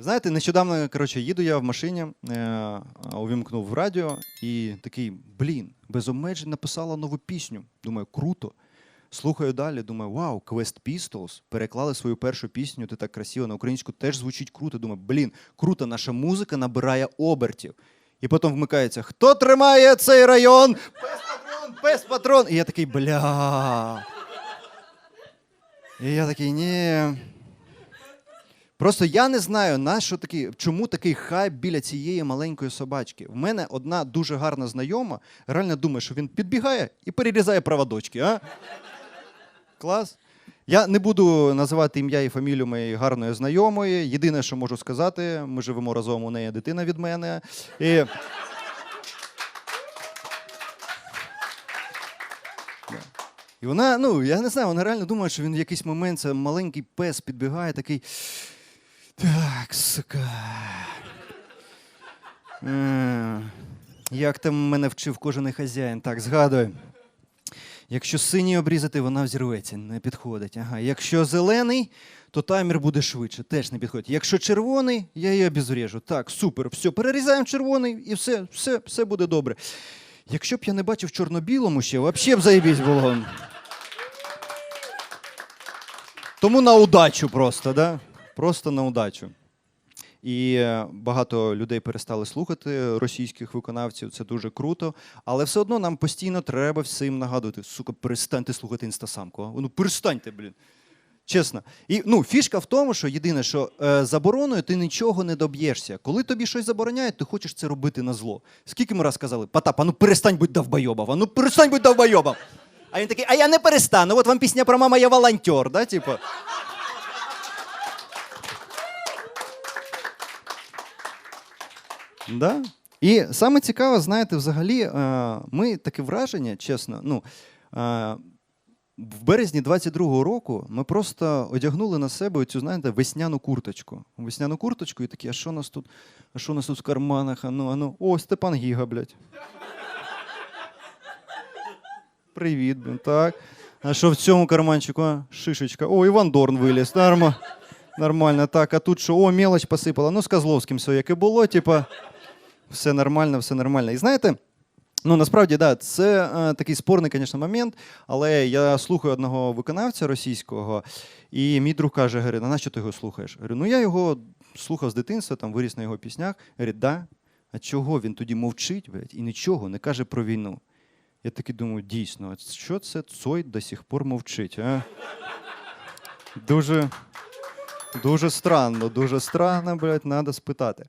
Знаєте, нещодавно коротше, їду я в машині, е, увімкнув радіо і такий, блін, без написала нову пісню. Думаю, круто. Слухаю далі, думаю, вау, Quest Pistols переклали свою першу пісню, ти так красиво на українську теж звучить круто. Думаю, блін, круто, наша музика набирає обертів. І потім вмикається: Хто тримає цей район? Пес патрон, пес патрон. І я такий, бля. І я такий, ні. Просто я не знаю, на що такий, чому такий хайп біля цієї маленької собачки. В мене одна дуже гарна знайома, реально думає, що він підбігає і перерізає проводочки. А? Клас. Я не буду називати ім'я і фамілію моєї гарної знайомої. Єдине, що можу сказати, ми живемо разом, у неї дитина від мене. І... І вона, ну, я не знаю, вона реально думає, що він в якийсь момент це маленький пес підбігає, такий. Так, сука. Е, Як там мене вчив кожен хазяїн? Так, згадую. Якщо синій обрізати, вона взірветься, не підходить. Ага. Якщо зелений, то таймер буде швидше, теж не підходить. Якщо червоний, я її обезврежу. Так, супер, все, перерізаємо червоний і все, все, все буде добре. Якщо б я не бачив чорно-білому ще, взагалі б заєбісь було. Тому на удачу просто, да? Просто на удачу. І е, багато людей перестали слухати російських виконавців, це дуже круто. Але все одно нам постійно треба всім нагадувати: сука, перестаньте слухати інстасамку. а? Ну перестаньте, блін. Чесно. І ну, фішка в тому, що єдине, що е, забороною ти нічого не доб'єшся. Коли тобі щось забороняють, ти хочеш це робити на зло. Скільки ми раз казали, Потап, а ну перестань будь довбойобом, а ну перестань будь довбойобом. А він такий, а я не перестану. От вам пісня про мама, я волонтер, да? Типу. Да. І саме цікаве, знаєте, взагалі, е, ми таке враження, чесно, ну. е, В березні 22-го року ми просто одягнули на себе цю, знаєте, весняну курточку. Весняну курточку і такі, а що у нас тут? А що у нас тут в карманах? А ну, а ну, о, Степан Гіга, блядь. Привіт, блін, так. А що в цьому карманчику? А? Шишечка. О, Іван Дорн виліз. Норма. Нормально. Так, а тут що? О, мелоч посипала. Ну, з Козловським все, як і було, типа, все нормально, все нормально. І знаєте, ну насправді, да, це е, такий спорний, звісно, момент, але я слухаю одного виконавця російського, і мій друг каже: а нащо ти його слухаєш? Говорю, ну я його слухав з дитинства, там виріс на його піснях. Говорить, да. А чого він тоді мовчить, блядь, і нічого не каже про війну? Я таки думаю, дійсно, що це Цой до сих пор мовчить? А? Дуже, дуже странно, дуже странно, блядь, треба спитати.